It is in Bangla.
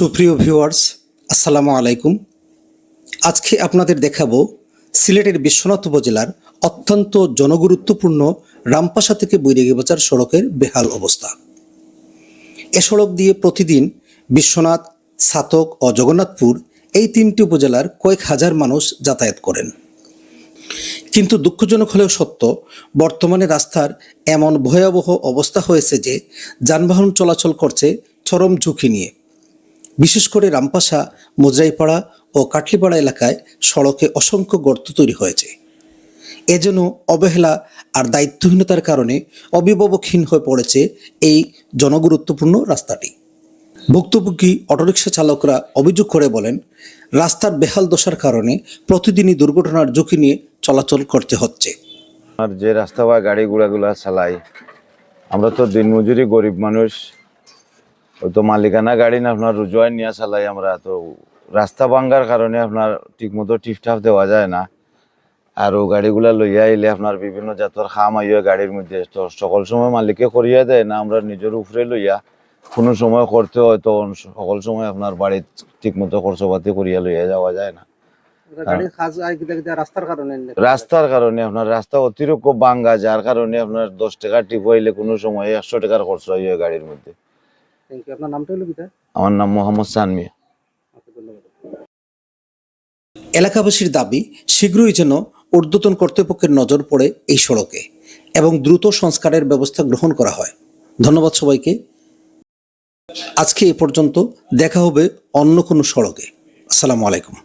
সুপ্রিয় ভিউয়ার্স, আসসালামু আলাইকুম। আজকে আপনাদের দেখাবো সিলেটের বিশ্বনাথ উপজেলার অত্যন্ত জনগুরুত্বপূর্ণ রামপাশা থেকে বৈরাগী বাজার সড়কের বেহাল অবস্থা। এ সড়ক দিয়ে প্রতিদিন বিশ্বনাথ, সাতক ও জগন্নাথপুর এই তিনটি উপজেলার কয়েক হাজার মানুষ যাতায়াত করেন। কিন্তু দুঃখজনক হলেও সত্য, বর্তমানে রাস্তার এমন ভয়াবহ অবস্থা হয়েছে যে যানবাহন চলাচল করছে চরম ঝুঁকি নিয়ে। বিশেষ করে রামপাশা মোজরাইপাড়া ও কাটলিপাড়া এলাকায় সড়কে অসংখ্য গর্ত তৈরি হয়েছে। এজন্য অবহেলা আর দায়িত্বহীনতার কারণে অভিভাবকহীন হয়ে পড়েছে এই জনগুরুত্বপূর্ণ রাস্তাটি। ভুক্তভোগী অটোরিকশা চালকরা অভিযোগ করে বলেন, রাস্তার বেহাল দশার কারণে প্রতিদিনই দুর্ঘটনার ঝুঁকি নিয়ে চলাচল করতে হচ্ছে। আর যে রাস্তা বা গাড়ি গুলা চালাই আমরা তো দিনমজুরি গরিব মানুষ তো মালিকানা গাড়ি না আপনার রুজুয়াই নিয়ে চালাই আমরা তো রাস্তা ভাঙ্গার কারণে আপনার ঠিকমতো টিপটাপ দেওয়া যায় না। আর ও গাড়িগুলা লইয়া আইলে আপনার বিভিন্ন জাতের খাম আইয়া গাড়ির মধ্যে তো সকল সময় মালিকে করিয়া দেয় না আমরা নিজের উপরে লইয়া কোনো সময় করতে হয় তো সকল সময় আপনার বাড়ির ঠিকমতো খরচপাতি করিয়া লইয়া যাওয়া যায় না। রাস্তার কারণে নে- রাস্তার কারণে আপনার রাস্তা অতিরিক্ত বাঙ্গা যার কারণে আপনার দশ টাকা টিপ হইলে কোনো সময় একশো টাকার খরচ হয় গাড়ির মধ্যে। Thank ইউ আপনার নামটা হলো কি আমার নাম মোহাম্মদ ওকে, এলাকাবাসীর দাবি শীঘ্রই যেন ঊর্ধ্বতন কর্তৃপক্ষের নজর পড়ে এই সড়কে এবং দ্রুত সংস্কারের ব্যবস্থা গ্রহণ করা হয়। ধন্যবাদ সবাইকে। আজকে এ পর্যন্ত দেখা হবে অন্য কোনো সড়কে। আসসালামু আলাইকুম।